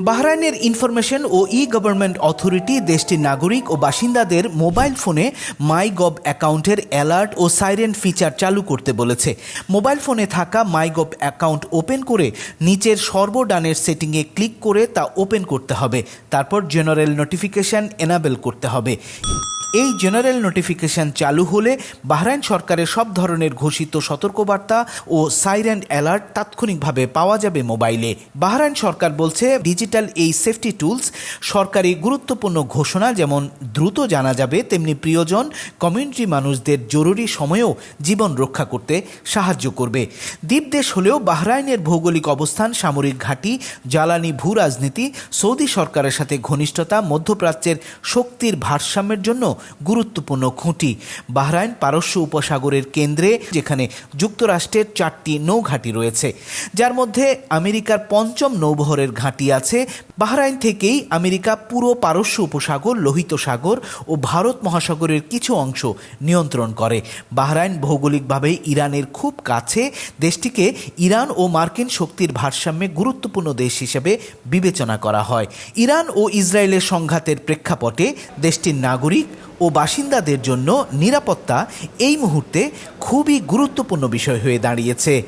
বাহরাইনের information ও e government authority, দেশটির নাগরিক ও বাসিন্দাদের মোবাইল ফোনে মাই গভ অ্যাকাউন্টের অ্যালার্ট ও সাইরেন ফিচার চালু করতে বলেছে। মোবাইল ফোনে থাকা মাই গভ অ্যাকাউন্ট ওপেন করে নিচের সর্বডানের সেটিংয়ে ক্লিক করে তা ওপেন করতে হবে। তারপর জেনারেল নোটিফিকেশান এনাবেল করতে হবে। এই জেনারেল নোটিফিকেশন চালু হলে বাহরাইন সরকারের সব ধরনের ঘোষিত সতর্কবার্তা ও সাইরেন অ্যালার্ট তাৎক্ষণিকভাবে পাওয়া যাবে মোবাইলে বাহরাইন সরকার বলছে ডিজিটাল এই সেফটি টুলস সরকারি গুরুত্বপূর্ণ ঘোষণা যেমন দ্রুত জানা যাবে, তেমনি প্রিয়জন কমিউনিটি মানুষদের জরুরি সময়েও জীবন রক্ষা করতে সাহায্য করবে। দ্বীপ দেশ হলেও বাহরাইনের ভৌগোলিক অবস্থান, সামরিক ঘাঁটি, জ্বালানি ভূ রাজনীতি, সৌদি সরকারের সাথে ঘনিষ্ঠতা, মধ্যপ্রাচ্যের শক্তির ভারসাম্যের জন্য গুরুত্বপূর্ণ খুঁটি। বাহরাইন পারস্য উপসাগরের কেন্দ্রে, যেখানে যুক্তরাষ্ট্রের চারটি নৌঘাঁটি রয়েছে। যার মধ্যে আমেরিকার পঞ্চম নৌবহরের ঘাঁটি আছে। বাহরাইন থেকেই আমেরিকা পুরো পারস্য উপসাগর, লোহিত সাগর ও ভারত মহাসাগরের কিছু অংশ নিয়ন্ত্রণ করে। বাহরাইন ভৌগোলিকভাবে ইরানের খুব কাছে। দেশটিকে ইরান ও মার্কিন শক্তির ভারসাম্যে গুরুত্বপূর্ণ দেশ হিসেবে বিবেচনা করা হয়। ইরান ও ইসরায়েলের সংঘাতের প্রেক্ষাপটে দেশটির নাগরিক ও বাসিন্দাদের জন্য নিরাপত্তা এই মুহূর্তে খুবই গুরুত্বপূর্ণ বিষয় হয়ে দাঁড়িয়েছে।